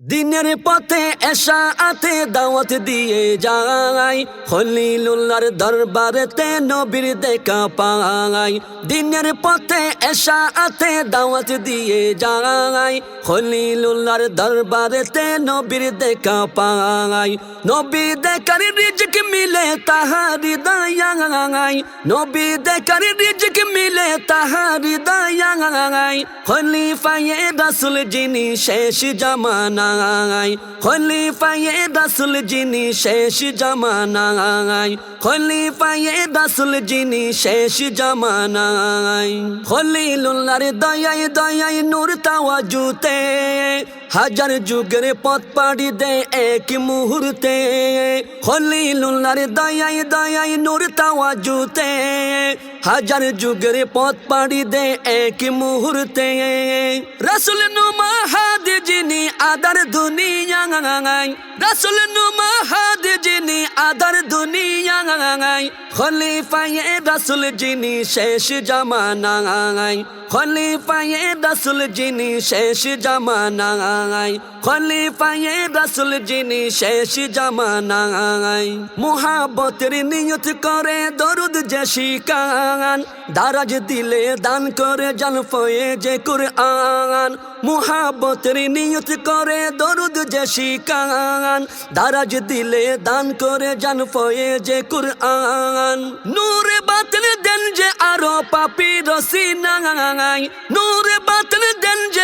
দিনের পথে এসা আতে দাওয়াত দিয়ে যাই হলিলুল্লার দরবারেতে নবীর দেখা পাই দিনের পথে এসা আতে দাওয়াত দিয়ে যাই হলিলুল্লার দরবারেতে নবীর দেখা পাই নবী দেখার রিজক মিলে তাহারি দয়াই নবী দেখার রিজক মিলে তাহারি দয়াই খলিফায়ে রাসুল যিনি শেষ জামানায় খলিফায়ে রাসুল যিনি শেষ জামানায়। খলিফায়ে রাসুল যিনি শেষ জামানায়। খলিলুল্লাহর দয়ায় দয়ায় নূর তাওয়াজুতে। হাজার যুগের পথ পাড়ি দে এক মুহূর্তে। খলিলুল্লাহর দয়ায় দয়ায় নূর তাওয়াজুতে। হাজার যুগের পথ পাড়ি দে এক মুহূর্তে। রসুল নুমা আদার দুনিয়ায় রসুল নুমা হাদ যিনি আদার দুনিয়ায় খলিফায়ে রসুল যিনি শেষ জামানায়। খলিফায়ে রসুল যিনি শেষ জামানায়। খলিফায়ে রসুল যিনি শেষ জামানায়। মুহাবতের নিয়ত করে দরুদ যে শিকান দারাজ দিলে দান করে জাল ফয়ে যে কুরআন। মুহাবতের নিয়ত করে দরুদ যে শিকান দারাজ দিলে দান করে জান ফয়ে যে কুরআন। নূরে বাতিল দেন যে আরও পাপি রসি নাঙাঙাই নূরে বাতিল দেন যে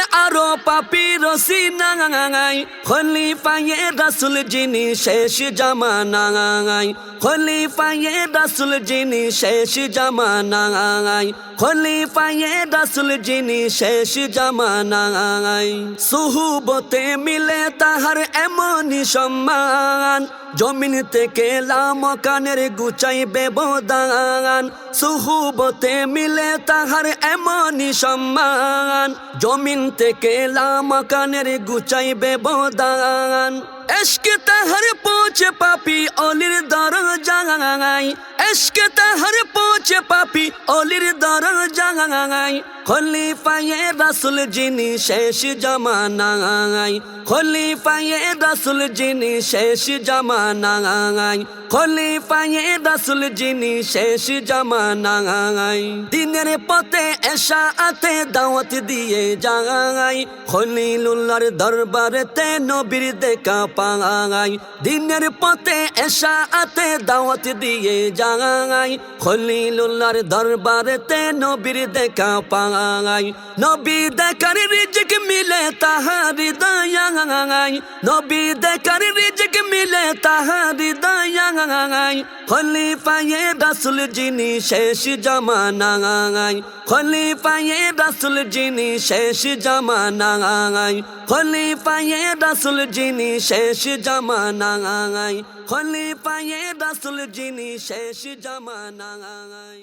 পাপি রসি নাঙাঙাই খলিফায়ে রাসুল যিনি শেষ জামানাঙাই খলিফায়ে রাসুল যিনি শেষ জামানাঙাই খলিফায়ে রাসুল যিনি শেষ জামানাঙাই সুহুবতে মিলে তাহার এমনই সম্মান, জমিন থেকে লামকানের গুচাই বেবদান সুহুবতে মিলে তাহার এমনই সম্মান। জমিন থেকে লামাকানের গুচাই বেবদান এসকে তাহার পৌঁছে পাপি অলির দর জাগাই এসকে তাহার পৌঁছে পাপি অলির দর জাগাই খলিফায়ে রাসুল যিনি শেষ জামানাই খলিফায়ে রাসুল যিনি শেষ জামানাই খলিফায়ে রাসুল যিনি শেষ জামানাই দিনের পথে এসা আতে দাওয়াত দিয়ে যাই খলিলুল্লার দরবারেতে নবীর দেখা পাই দিনের পথে এসা আতে দাওয়াত দিয়ে যাই খলিলুল্লার দরবারেতে নবীর দেখা পাই নবী দেখার রিজিক মিলে তাহারি দয়াই। নবী দেখার রিজিক মিলে তাহারি দয়াই। খলিফায়ে রাসুল যিনি শেষ জামানাই। খলিফায়ে রাসুল যিনি শেষ জামানাই। খলিফায়ে রাসুল যিনি শেষ জামানাই। খলিফায়ে রাসুল যিনি শেষ জামানাই।